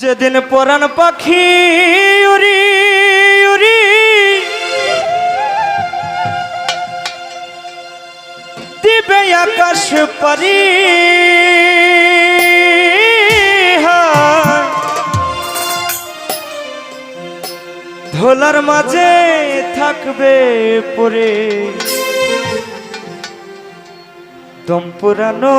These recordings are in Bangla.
যেদিন পুরান পাখি উরি উরি দিবে আকাশ পারি। ধোলার মাঝে থাকবে পরে। দম পুরানো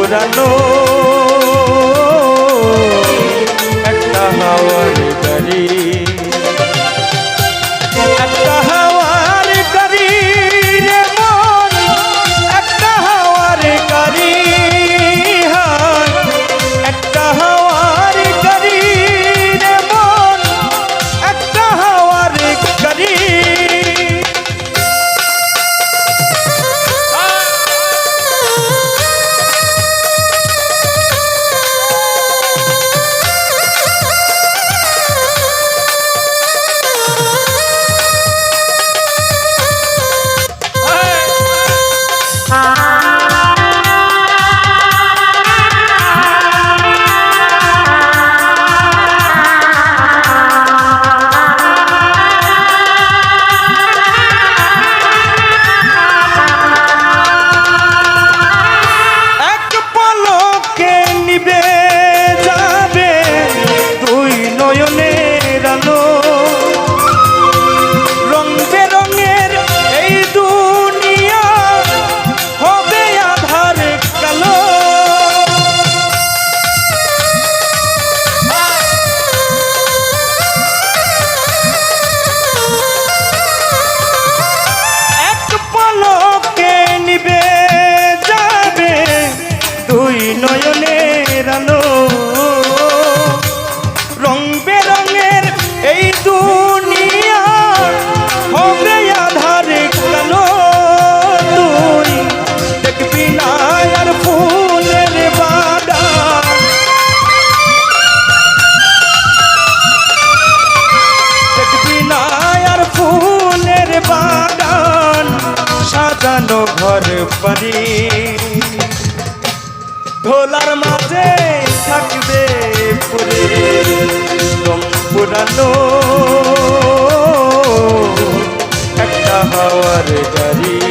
পুরানো একটা হাওয়ার গাড়ি। সাজানো ঘর বাড়ি। ঢোলার মাঝে থাকবে পুরে পুরানো। একটা হাওয়ার গাড়ি।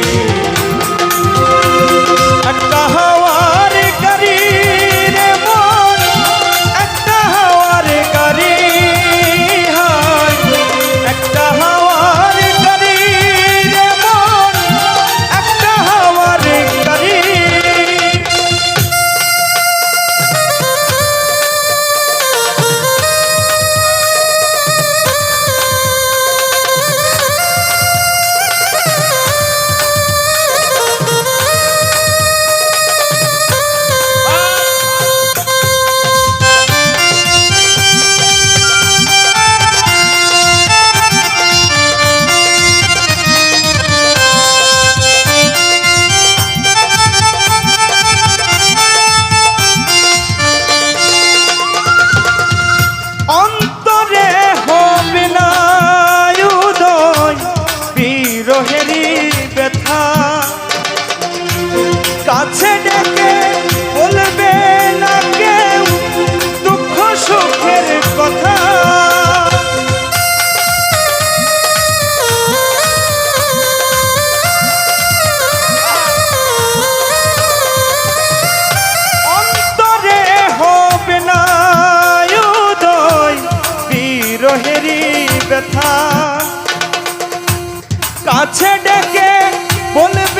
বিরহেরই ব্যথা। কাছে ডেকে বলবে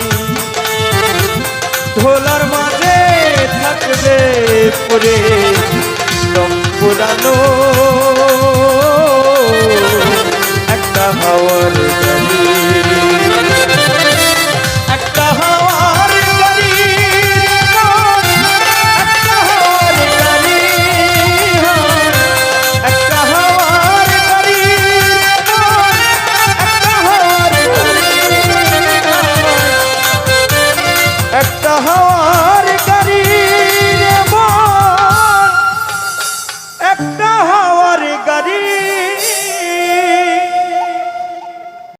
পরে পুরানো